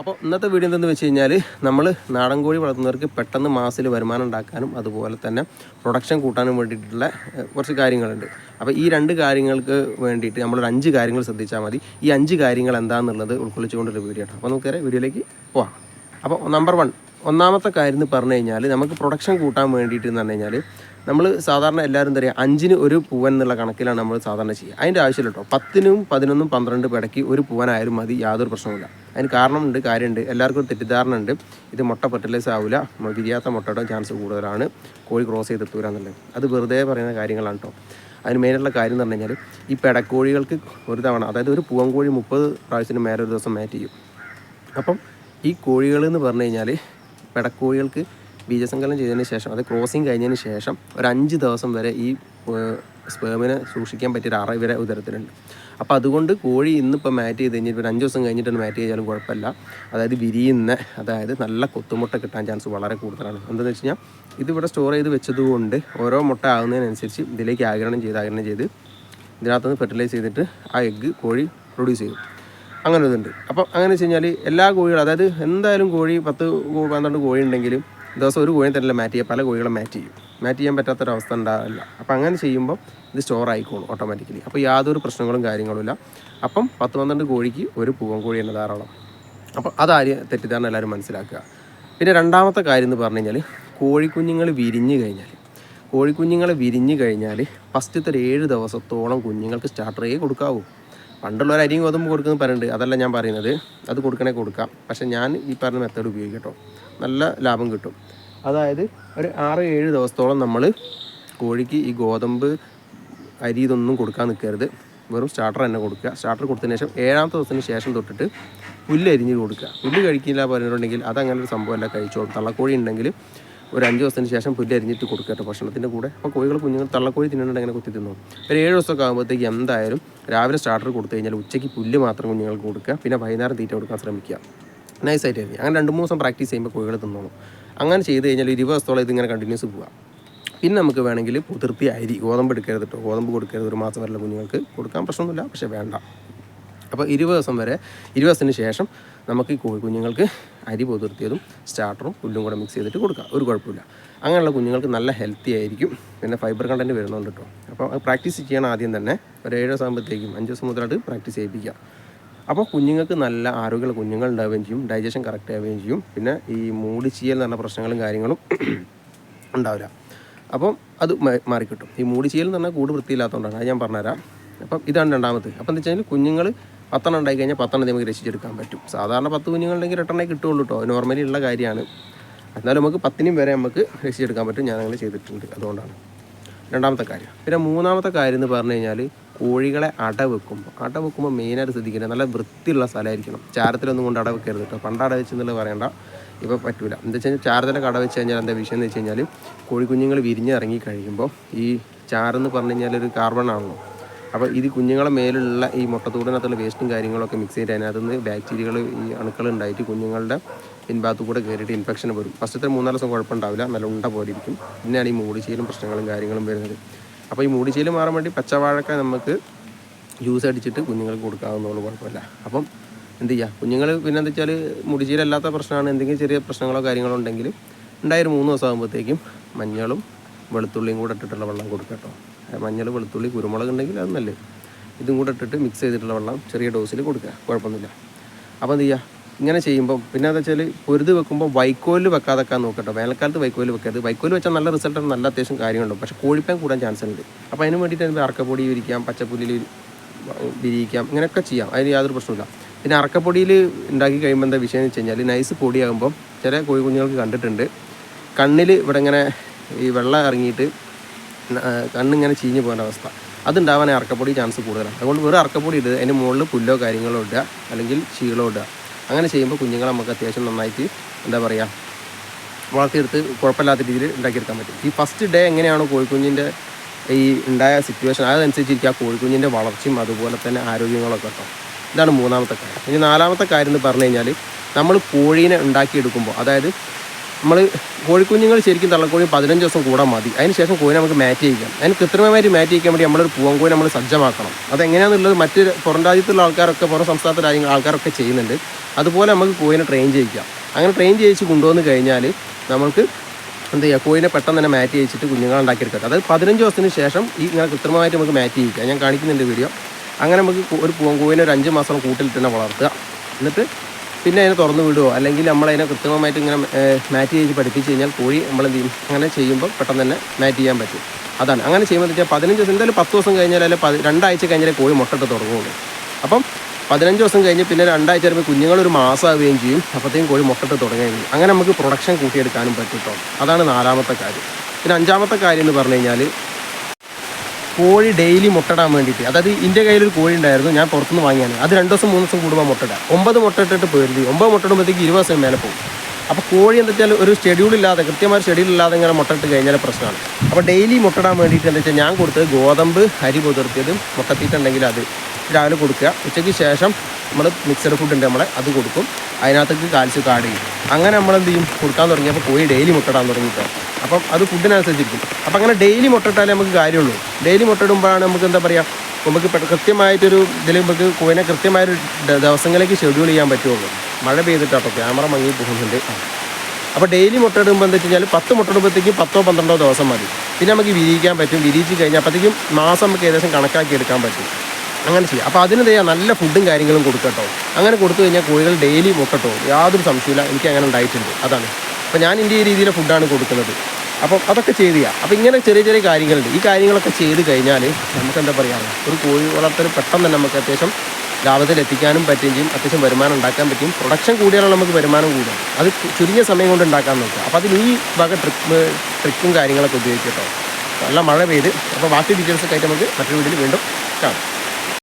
അപ്പോൾ ഇന്നത്തെ വീഡിയോ എന്തെന്ന് വെച്ച് കഴിഞ്ഞാൽ നമ്മൾ നാടൻ കോഴി വളർത്തുന്നവർക്ക് പെട്ടെന്ന് മാസത്തിൽ വരുമാനം ഉണ്ടാക്കാനും അതുപോലെ തന്നെ പ്രൊഡക്ഷൻ കൂട്ടാനും വേണ്ടിയിട്ടുള്ള കുറച്ച് കാര്യങ്ങളുണ്ട്. അപ്പോൾ ഈ രണ്ട് കാര്യങ്ങൾക്ക് വേണ്ടിയിട്ട് നമ്മളൊരു അഞ്ച് കാര്യങ്ങൾ ശ്രദ്ധിച്ചാൽ മതി. ഈ അഞ്ച് കാര്യങ്ങൾ എന്താണെന്നുള്ളത് ഉൾക്കൊള്ളിച്ചുകൊണ്ടൊരു വീഡിയോ ആണ് അപ്പോൾ നമുക്ക് വീഡിയോയിലേക്ക് പോവാം. അപ്പോൾ നമ്പർ വൺ ഒന്നാമത്തെ കാര്യം എന്ന് പറഞ്ഞു കഴിഞ്ഞാൽ നമുക്ക് പ്രൊഡക്ഷൻ കൂട്ടാൻ വേണ്ടിയിട്ട് എന്ന് പറഞ്ഞു കഴിഞ്ഞാൽ നമ്മൾ സാധാരണ എല്ലാവരും പറയുക അഞ്ചിന് ഒരു പൂവൻ എന്നുള്ള കണക്കിലാണ് നമ്മൾ സാധാരണ ചെയ്യുക. അതിന്റെ ആവശ്യമില്ല കേട്ടോ. പത്തിനും പതിനൊന്നും പന്ത്രണ്ട് പിടയ്ക്ക് ഒരു പൂവനായാലും മതി യാതൊരു പ്രശ്നവുമില്ല. അതിന് കാരണമുണ്ട് കാര്യമുണ്ട്. എല്ലാവർക്കും തെറ്റിദ്ധാരണ ഉണ്ട് ഇത് മുട്ട ഫെർട്ടിലൈസ് ആവില്ല വിരിയാത്ത മുട്ടയുടെ ചാൻസ് കൂടുതലാണ്. കോഴി ക്രോസ് ചെയ്തിട്ട് എന്നുള്ളത്. അത് വെറുതെ പറയുന്ന കാര്യങ്ങളാണ് കേട്ടോ അതിന് മെയിനുള്ള കാര്യം എന്ന് പറഞ്ഞു കഴിഞ്ഞാൽ ഈ പെടക്കോഴികൾക്ക് ഒരു തവണ അതായത് ഒരു പൂവൻ കോഴി മുപ്പത് പ്രാവശ്യത്തിന് മേലെ ഒരു ദിവസം മാറ്റ് ചെയ്യും. അപ്പം ഈ കോഴികൾ എന്ന് പറഞ്ഞു കഴിഞ്ഞാൽ പെടക്കോഴികൾക്ക് ബീജസങ്കലനം ചെയ്തതിന് ശേഷം അത് ക്രോസിങ് കഴിഞ്ഞതിന് ശേഷം ഒരു അഞ്ച് ദിവസം വരെ ഈ സ്പേമിനെ സൂക്ഷിക്കാൻ പറ്റിയ ഒരു അറ ഇവരെ ഉദരത്തിലുണ്ട്. അപ്പോൾ അതുകൊണ്ട് കോഴി ഇന്ന് ഇന്നിപ്പോൾ മാറ്റ് ചെയ്ത് കഴിഞ്ഞിട്ട് ഒരു അഞ്ച് ദിവസം കഴിഞ്ഞിട്ടാണ് മാറ്റ് ചെയ്താലും കുഴപ്പമില്ല. അതായത് വിരിയുന്ന അതായത് നല്ല കൊത്തുമുട്ട കിട്ടാൻ ചാൻസ് വളരെ കൂടുതലാണ്. എന്താണെന്ന് വെച്ച് കഴിഞ്ഞാൽ ഇതിവിടെ സ്റ്റോർ ചെയ്ത് വെച്ചതുകൊണ്ട് ഓരോ മുട്ട ആകുന്നതിനനുസരിച്ച് ഇതിലേക്ക് ആഗിരണം ചെയ്ത് ആഗിരണം ചെയ്ത് ഇതിനകത്തുനിന്ന് ഫെർട്ടിലൈസ് ചെയ്തിട്ട് ആ എഗ്ഗ് കോഴി പ്രൊഡ്യൂസ് ചെയ്യും. അങ്ങനെ ഇതുണ്ട്. അപ്പോൾ അങ്ങനെ വെച്ച് കഴിഞ്ഞാൽ എല്ലാ കോഴികളും അതായത് എന്തായാലും കോഴി പത്ത് പന്ത്രണ്ട് കോഴി ഉണ്ടെങ്കിലും ദിവസം ഒരു കോഴിയെ തന്നെ മാറ്റ് ചെയ്യുക പല കോഴികളും മാറ്റ് ചെയ്യും. മാറ്റ് ചെയ്യാൻ പറ്റാത്തൊരവസ്ഥ ഉണ്ടാവില്ല. അപ്പോൾ അങ്ങനെ ചെയ്യുമ്പോൾ ഇത് സ്റ്റോർ ആയിക്കോളും ഓട്ടോമാറ്റിക്കലി അപ്പോൾ യാതൊരു പ്രശ്നങ്ങളും കാര്യങ്ങളുമില്ല അപ്പം പത്ത് പന്ത്രണ്ട് കോഴിക്ക് ഒരു പൂവൻ കോഴി തന്നെ ധാരാളം. അപ്പോൾ അതാര്യം തെറ്റിദ്ധാരണ എല്ലാവരും മനസ്സിലാക്കുക. പിന്നെ രണ്ടാമത്തെ കാര്യം എന്ന് പറഞ്ഞു കഴിഞ്ഞാൽ കോഴിക്കുഞ്ഞുങ്ങൾ വിരിഞ്ഞു കഴിഞ്ഞാൽ കോഴിക്കുഞ്ഞുങ്ങളെ വിരിഞ്ഞു കഴിഞ്ഞാൽ ഫസ്റ്റത്തെ ഒരു ഏഴ് ദിവസത്തോളം കുഞ്ഞുങ്ങൾക്ക് സ്റ്റാർട്ടറേ കൊടുക്കാവൂ. പണ്ടുള്ളവർ അരിയും ഗോതമ്പ് കൊടുക്കുന്ന പറയുന്നുണ്ട് അതല്ല ഞാൻ പറയുന്നത്. അത് കൊടുക്കണേ കൊടുക്കാം. പക്ഷേ ഞാൻ ഈ പറഞ്ഞ മെത്തേഡ് ഉപയോഗിക്കട്ടോ. നല്ല ലാഭം കിട്ടും. അതായത് ഒരു ആറ് ഏഴ് ദിവസത്തോളം നമ്മൾ കോഴിക്ക് ഈ ഗോതമ്പ് അരി ഇതൊന്നും കൊടുക്കാൻ നിൽക്കരുത് വെറും സ്റ്റാർട്ടർ തന്നെ കൊടുക്കുക. സ്റ്റാർട്ടർ കൊടുത്തതിന് ശേഷം ഏഴാമത്തെ ദിവസത്തിന് ശേഷം തൊട്ടിട്ട് പുല്ല് അരിഞ്ഞ് കൊടുക്കുക. പുല്ല് കഴിക്കില്ല പറഞ്ഞിട്ടുണ്ടെങ്കിൽ അതങ്ങനെ ഒരു സംഭവമല്ല കഴിച്ചോളും. തള്ളക്കോഴി ഉണ്ടെങ്കിൽ ഒരു അഞ്ച് ദിവസത്തിന് ശേഷം പുല്ല് അരിഞ്ഞിട്ട് കൊടുക്കട്ടെ ഭക്ഷണത്തിന്റെ കൂടെ. അപ്പോൾ കോഴികൾ കുഞ്ഞുങ്ങൾ തള്ളക്കോഴി തിന്നുന്നുണ്ട് അങ്ങനെ കുത്തി തിന്നു. ഒരു ഏഴ് ദിവസമൊക്കെ ആകുമ്പോഴത്തേക്ക് എന്തായാലും രാവിലെ സ്റ്റാർട്ടർ കൊടുത്തു കഴിഞ്ഞാൽ ഉച്ചയ്ക്ക് പുല്ല് മാത്രം കുഞ്ഞുങ്ങൾക്ക് കൊടുക്കുക. പിന്നെ വൈകുന്നേരം തീറ്റ കൊടുക്കാൻ ശ്രമിക്കുക. നൈസായിട്ട് അങ്ങനെ രണ്ട് മൂന്ന് ദിവസം പ്രാക്ടീസ് ചെയ്യുമ്പോൾ കോഴികൾ തിന്നോളും. അങ്ങനെ ചെയ്ത് കഴിഞ്ഞാൽ ഇരുപത് ദിവസത്തോളം ഇതിങ്ങനെ കണ്ടിന്യൂസ് പോകാം പിന്നെ നമുക്ക് വേണമെങ്കിൽ പുതിർത്തി അരി ഗോതമ്പ് എടുക്കരുത് കേട്ടോ ഗോതമ്പ് കൊടുക്കരുത് ഒരു മാസം വരെയുള്ള കുഞ്ഞുങ്ങൾക്ക് കൊടുക്കാൻ പ്രശ്നമൊന്നുമില്ല പക്ഷേ വേണ്ട. അപ്പോൾ ഇരുപത് ദിവസം വരെ ഇരുപത് ദിവസത്തിന് ശേഷം നമുക്ക് ഈ കോഴി കുഞ്ഞുങ്ങൾക്ക് അരി പുതിർത്തിയതും സ്റ്റാർട്ടറും പുല്ലും കൂടെ മിക്സ് ചെയ്തിട്ട് കൊടുക്കുക ഒരു കുഴപ്പമില്ല. അങ്ങനെയുള്ള കുഞ്ഞുങ്ങൾക്ക് നല്ല ഹെൽത്തി ആയിരിക്കും. പിന്നെ ഫൈബർ കണ്ടന്റ് വരുന്നുണ്ട് കേട്ടോ അപ്പോൾ പ്രാക്ടീസ് ചെയ്യണം ആദ്യം തന്നെ. ഒരു ഏഴ് ദിവസം ആകുമ്പോഴത്തേക്കും അഞ്ച് ദിവസം മുതലായിട്ട് പ്രാക്ടീസ് ചെയ്യിപ്പിക്കുക. അപ്പോൾ കുഞ്ഞുങ്ങൾക്ക് നല്ല ആരോഗ്യമുള്ള കുഞ്ഞുങ്ങൾ ഉണ്ടാവുകയും ചെയ്യും ഡൈജഷൻ കറക്റ്റ് ആവുകയും ചെയ്യും. പിന്നെ ഈ മൂടിച്ചീയൽ എന്ന് പറഞ്ഞ പ്രശ്നങ്ങളും കാര്യങ്ങളും ഉണ്ടാവില്ല. അപ്പം അത് മാറിക്കിട്ടും. ഈ മൂടിച്ചീയൽ എന്ന് പറഞ്ഞാൽ കൂട് വൃത്തിയില്ലാത്തതുകൊണ്ടാണ്. അത് ഞാൻ പറഞ്ഞുതരാം. അപ്പം ഇതാണ് രണ്ടാമത്. അപ്പം എന്താ വെച്ചാൽ കുഞ്ഞുങ്ങൾ പത്തെണ്ണം ഉണ്ടായി കഴിഞ്ഞാൽ പത്തെണ്ണം നമുക്ക് രക്ഷിച്ചെടുക്കാൻ പറ്റും. സാധാരണ പത്ത് കുഞ്ഞുങ്ങളുണ്ടെങ്കിൽ എട്ടെണ്ണേ കിട്ടുള്ളൂ കേട്ടോ നോർമലി ഉള്ള കാര്യമാണ്. എന്നാലും നമുക്ക് പത്തിനും വരെ നമുക്ക് രക്ഷിച്ചെടുക്കാൻ പറ്റും. ഞാൻ അങ്ങനെ ചെയ്തിട്ടുണ്ട്. അതുകൊണ്ടാണ്. രണ്ടാമത്തെ കാര്യം. പിന്നെ മൂന്നാമത്തെ കാര്യം എന്ന് പറഞ്ഞു കഴിഞ്ഞാൽ കോഴികളെ അട വെക്കുമ്പോൾ അട വെക്കുമ്പോൾ മെയിനായിട്ട് ശ്രദ്ധിക്കേണ്ടത് നല്ല വൃത്തിയുള്ള സ്ഥലമായിരിക്കണം. ചാരത്തിലൊന്നും കൊണ്ട് അട വെക്കരുത് കേട്ടോ. പണ്ട് അട വെച്ചെന്നുള്ളത് പറയണ്ട. ഇപ്പോൾ പറ്റില്ല എന്താ വെച്ച് കഴിഞ്ഞാൽ ചാരത്തിലൊക്കെ അട വെച്ച് കഴിഞ്ഞാൽ എന്താ വിഷയം എന്ന് വെച്ച് കഴിഞ്ഞാൽ കോഴിക്കുഞ്ഞുങ്ങൾ വിരിഞ്ഞ് ഇറങ്ങി കഴിയുമ്പോൾ ഈ ചാരെന്ന് പറഞ്ഞു കഴിഞ്ഞാൽ ഒരു കാർബൺ ആണല്ലോ. അപ്പോൾ ഇത് കുഞ്ഞുങ്ങളെ മേലുള്ള ഈ മുട്ടത്തൂടിനകത്തുള്ള വേസ്റ്റും കാര്യങ്ങളൊക്കെ മിക്സ് ചെയ്തിട്ട് അതിനകത്ത് നിന്ന് ബാക്ടീരിയകൾ ഈ അണുക്കൾ ഉണ്ടായിട്ട് കുഞ്ഞുങ്ങളുടെ പിൻഭാഗത്ത് കൂടെ കയറിയിട്ട് ഇൻഫെക്ഷൻ വരും. ഫസ്റ്റത്തെ മൂന്നാൽ ദിവസം കുഴപ്പമുണ്ടാവില്ല. നല്ല ഉണ്ട പോലെ ഇരിക്കും. പിന്നെയാണ് ഈ മൂടിച്ചയിലും പ്രശ്നങ്ങളും കാര്യങ്ങളും വരുന്നത്. അപ്പോൾ ഈ മൂടിച്ചയിൽ മാറാൻ വേണ്ടി പച്ചവാഴക്ക നമുക്ക് ജ്യൂസ് അടിച്ചിട്ട് കുഞ്ഞുങ്ങൾക്ക് കൊടുക്കാവുന്നതുകൊണ്ട് കുഴപ്പമില്ല. അപ്പം എന്ത് ചെയ്യുക കുഞ്ഞുങ്ങൾ പിന്നെ എന്താ വെച്ചാൽ മുടിച്ചീലല്ലാത്ത പ്രശ്നമാണ്. എന്തെങ്കിലും ചെറിയ പ്രശ്നങ്ങളോ കാര്യങ്ങളോ ഉണ്ടെങ്കിൽ ഉണ്ടായൊരു മൂന്ന് ദിവസം ആകുമ്പോഴത്തേക്കും മഞ്ഞളും വെളുത്തുള്ളിയും കൂടെ ഇട്ടിട്ടുള്ള വെള്ളം കൊടുക്കുക കേട്ടോ. മഞ്ഞൾ വെളുത്തുള്ളി കുരുമുളക് ഉണ്ടെങ്കിൽ അത് നല്ലത്. ഇതും കൂടെ ഇട്ടിട്ട് മിക്സ് ചെയ്തിട്ടുള്ള വെള്ളം ചെറിയ ഡോസിൽ കൊടുക്കുക. കുഴപ്പമൊന്നുമില്ല. അപ്പോൾ എന്ത് ചെയ്യുക ഇങ്ങനെ ചെയ്യുമ്പോൾ പിന്നെ എന്താ വെച്ചാൽ പൊരുത് വെക്കുമ്പോൾ വൈക്കോലിൽ വെക്കാതൊക്കെ നോക്കട്ടോ. വേനൽക്കാലത്ത് വൈക്കോലിൽ വെക്കരുത്. വൈക്കോലിൽ വെച്ചാൽ നല്ല റിസൾട്ട് നല്ല അത്യാവശ്യം കാര്യങ്ങളുണ്ട്. പക്ഷേ കോഴിപ്പാൻ കൂടാൻ ചാൻസ് ഉണ്ട്. അപ്പോൾ അതിന് വേണ്ടിയിട്ട് എന്ത് അറക്കപ്പൊടി വിരിക്കാം പച്ചപ്പുല്ലിൽ വിരിയിക്കാം ഇങ്ങനെയൊക്കെ ചെയ്യാം. അതിന് യാതൊരു പ്രശ്നമില്ല പിന്നെ അറക്കപ്പൊടിയിൽ ഉണ്ടാക്കി കഴിയുമ്പോൾ എന്താ വിഷയം എന്ന് വെച്ച് കഴിഞ്ഞാൽ നൈസ് പൊടിയാകുമ്പോൾ ചില കോഴി കുഞ്ഞുങ്ങൾക്ക് കണ്ടിട്ടുണ്ട്. കണ്ണിൽ ഇവിടെ ഇങ്ങനെ ഈ വെള്ളം ഇറങ്ങിയിട്ട് കണ്ണിങ്ങനെ ചീഞ്ഞ് പോകുന്ന അവസ്ഥ. അതുണ്ടാവാൻ അറക്കപ്പൊടി ചാൻസ് കൂടുതലാണ്. അതുകൊണ്ട് വെറും അറക്കപ്പൊടി ഇടുക അതിന് മുകളിൽ പുല്ലോ കാര്യങ്ങളോ ഇടുക. അല്ലെങ്കിൽ ചീളോ ഇടുക. അങ്ങനെ ചെയ്യുമ്പോൾ കുഞ്ഞുങ്ങളെ നമുക്ക് അത്യാവശ്യം നന്നായിട്ട് എന്താ പറയുക വളർത്തിയെടുത്ത് കുഴപ്പമില്ലാത്ത രീതിയിൽ ഉണ്ടാക്കിയെടുക്കാൻ പറ്റും. ഈ ഫസ്റ്റ് ഡേ എങ്ങനെയാണോ കോഴിക്കുഞ്ഞിന്റെ ഈ ഉണ്ടായ സിറ്റുവേഷൻ അതനുസരിച്ചിരിക്കും ആ കോഴിക്കുഞ്ഞിന്റെ വളർച്ചയും അതുപോലെ തന്നെ ആരോഗ്യങ്ങളൊക്കെ കേട്ടോ. ഇതാണ് മൂന്നാമത്തെ കാര്യം. ഇനി നാലാമത്തെ കാര്യം എന്ന് പറഞ്ഞു കഴിഞ്ഞാൽ നമ്മൾ കോഴീനെ ഉണ്ടാക്കിയെടുക്കുമ്പോൾ അതായത് നമ്മൾ കോഴിക്കുഞ്ഞുങ്ങൾ ശരിക്കും തള്ളക്കോഴി പതിനഞ്ച് ദിവസം കൂടാൻ മതി. അതിന് ശേഷം കോഴിനെ നമുക്ക് മാറ്റി ചെയ്യിക്കാം അതിന് കൃത്രിമമായിട്ട് മാറ്റി ചെയ്യിക്കാൻ വേണ്ടി നമ്മളൊരു പൂവൻ കോഴി നമ്മൾ സജ്ജമാക്കണം. അതെങ്ങനെയാണെന്നുള്ളത് മറ്റ് പുറം രാജ്യത്തുള്ള ആൾക്കാരൊക്കെ പുറം സംസ്ഥാനത്തെ രാജ്യങ്ങൾ ആൾക്കാരൊക്കെ ചെയ്യുന്നുണ്ട്. അതുപോലെ നമുക്ക് കോയിനെ ട്രെയിൻ ചെയ്യിക്കാം. അങ്ങനെ ട്രെയിൻ ചെയ്യിച്ച് കൊണ്ടുവന്ന് കഴിഞ്ഞാൽ നമുക്ക് എന്ത് ചെയ്യുക കോഴിനെ പെട്ടെന്ന് തന്നെ മാറ്റ് ചെയ്യിച്ചിട്ട് കുഞ്ഞുങ്ങൾ ഉണ്ടാക്കിയെടുക്കാം. അതായത് പതിനഞ്ച് ദിവസത്തിന് ശേഷം ഈ ഇങ്ങനെ കൃത്രിമമായിട്ട് നമുക്ക് മാറ്റ് ചെയ്യിക്കാം. ഞാൻ കാണിക്കുന്നുണ്ട് വീഡിയോ അങ്ങനെ നമുക്ക് ഒരു കോയിനെ ഒരു അഞ്ച് മാസം കൂട്ടിലിട്ട് തന്നെ വളർത്തുക. എന്നിട്ട് പിന്നെ അതിനെ തുറന്നു വിടുമോ അല്ലെങ്കിൽ നമ്മളതിനെ കൃത്രിമമായിട്ട് ഇങ്ങനെ മാറ്റ് ചെയ്ത് പഠിപ്പിച്ച് കഴിഞ്ഞാൽ കോഴി നമ്മൾ എന്ത് ചെയ്യും? അങ്ങനെ ചെയ്യുമ്പോൾ പെട്ടെന്ന് തന്നെ മാറ്റ് ചെയ്യാൻ പറ്റും. അതാണ്. അങ്ങനെ ചെയ്യുമ്പോൾ വെച്ചാൽ പതിനഞ്ച് ദിവസം എന്തായാലും പത്ത് ദിവസം കഴിഞ്ഞാൽ അല്ലെങ്കിൽ രണ്ടാഴ്ച കഴിഞ്ഞാൽ കോഴി മുട്ടയിട്ട് തുടങ്ങുകയുള്ളൂ അപ്പം പതിനഞ്ച് ദിവസം കഴിഞ്ഞ് പിന്നെ രണ്ടാഴ്ച വരുമ്പോൾ കുഞ്ഞുങ്ങൾ ഒരു മാസമാവുകയും ചെയ്യും. അപ്പോഴത്തേക്കും കോഴി മുട്ടയിട്ട് തുടങ്ങുകയും ചെയ്യും. അങ്ങനെ നമുക്ക് പ്രൊഡക്ഷൻ കൂട്ടിയെടുക്കാനും പറ്റും അതാണ് നാലാമത്തെ കാര്യം. പിന്നെ അഞ്ചാമത്തെ കാര്യം എന്ന് പറഞ്ഞു കഴിഞ്ഞാൽ കോഴി ഡെയിലി മുട്ടടാൻ വേണ്ടിയിട്ട്. അതായത് എന്റെ കയ്യിലൊരു കോഴി ഉണ്ടായിരുന്നു ഞാൻ പുറത്തുനിന്ന് വാങ്ങിയാണ്. അത് രണ്ട് ദിവസം മൂന്ന് ദിവസം കൂടുമ്പോൾ മുട്ടട. ഒമ്പത് മുട്ട ഇട്ടിട്ട് പേരുതി. ഒമ്പത് മുട്ട ഇടുമ്പോഴത്തേക്ക് ഇരുപത് ദിവസം മേലെ പോകും. അപ്പോൾ കോഴി എന്താ വെച്ചാൽ ഒരു ഷെഡ്യൂൾ ഇല്ലാതെ കൃത്യമായ ഷെഡ്യൂൾ ഇല്ലാതെ ഇങ്ങനെ മുട്ടയിട്ട് കഴിഞ്ഞാൽ പ്രശ്നമാണ്. അപ്പോൾ ഡെയിലി മുട്ടടാൻ വേണ്ടിയിട്ട് എന്താ വെച്ചാൽ ഞാൻ കൊടുത്തത് ഗോതമ്പ് അരി പുതിർത്തിയതും മുട്ടത്തീറ്റുണ്ടെങ്കിൽ അത്. രാവിലെ കൊടുക്കുക. ഉച്ചയ്ക്ക് ശേഷം നമ്മൾ മിക്സഡ് ഫുഡ് ഉണ്ട് നമ്മളെ അത് കൊടുക്കും. അതിനകത്തേക്ക് കാൽസ്യം ആഡ് ചെയ്യും. അങ്ങനെ നമ്മൾ എന്ത് ചെയ്യും? കൊടുക്കാൻ തുടങ്ങിയപ്പോൾ കോഴി ഡെയിലി മുട്ടടാൻ തുടങ്ങിയിട്ട് അപ്പം അത് ഫുഡിനനുസരിച്ചിരിക്കും അപ്പം അങ്ങനെ ഡെയിലി മുട്ടയിട്ടാലേ നമുക്ക് കാര്യമുള്ളൂ. ഡെയിലി മുട്ടയിടുമ്പോഴാണ് നമുക്ക് എന്താ പറയുക നമുക്ക് കൃത്യമായിട്ടൊരു ഇതിൽ നമുക്ക് കോഴിനെ കൃത്യമായൊരു ദിവസങ്ങളിലേക്ക് ഷെഡ്യൂൾ ചെയ്യാൻ പറ്റുള്ളൂ. മഴ പെയ്തിട്ടാട്ടോ ക്യാമറ മങ്ങി പോകുന്നുണ്ട്. അപ്പോൾ ഡെയിലി മുട്ടയിടുമ്പോൾ എന്താ വെച്ച് കഴിഞ്ഞാൽ പത്ത് മുട്ടയിടുമ്പോഴത്തേക്കും പത്തോ പന്ത്രണ്ടോ ദിവസം മതി. പിന്നെ നമുക്ക് വിരിയിക്കാൻ പറ്റും. വിരിയിച്ച് കഴിഞ്ഞാൽ അപ്പോഴത്തേക്കും മാസം നമുക്ക് ഏകദേശം കണക്കാക്കി എടുക്കാൻ പറ്റും. അങ്ങനെ ചെയ്യാം. അപ്പോൾ അതിന് ചെയ്യാം നല്ല ഫുഡും കാര്യങ്ങളും കൊടുക്കട്ടോ. അങ്ങനെ കൊടുത്തു കഴിഞ്ഞാൽ കോഴികൾ ഡെയിലി മുക്കട്ടോ യാതൊരു സംശയമില്ല എനിക്ക് അങ്ങനെ ഉണ്ടായിട്ടുണ്ട്. അതാണ്. അപ്പോൾ ഞാൻ ഈ രീതിയിലെ ഫുഡാണ് കൊടുക്കുന്നത്. അപ്പം അതൊക്കെ ചെയ്ത് ചെയ്യാം. അപ്പോൾ ഇങ്ങനെ ചെറിയ ചെറിയ കാര്യങ്ങളുണ്ട്. ഈ കാര്യങ്ങളൊക്കെ ചെയ്ത് കഴിഞ്ഞാൽ നമുക്ക് എന്താ പറയുക ഒരു കോഴി വളർത്തൽ പെട്ടെന്ന് തന്നെ നമുക്ക് അത്യാവശ്യം ലാഭത്തിൽ എത്തിക്കാനും പറ്റുകയും ചെയ്യും. അത്യാവശ്യം വരുമാനം ഉണ്ടാക്കാൻ പറ്റും. പ്രൊഡക്ഷൻ കൂടിയാലും നമുക്ക് വരുമാനം കൂടുക. അത് ചുരുങ്ങിയ സമയം കൊണ്ട് ഉണ്ടാക്കാൻ നോക്കുക. അപ്പോൾ അതിന് ഈ വക ട്രിക്ക് ട്രിക്കും കാര്യങ്ങളൊക്കെ ഉപയോഗിക്കട്ടോ. നല്ല മഴ പെയ്ത്. അപ്പോൾ ബാക്കി ഡീറ്റെയിൽസ് ഒക്കെ ആയിട്ട് നമുക്ക് മറ്റൊരു വീട്ടിൽ വീണ്ടും കാണാം.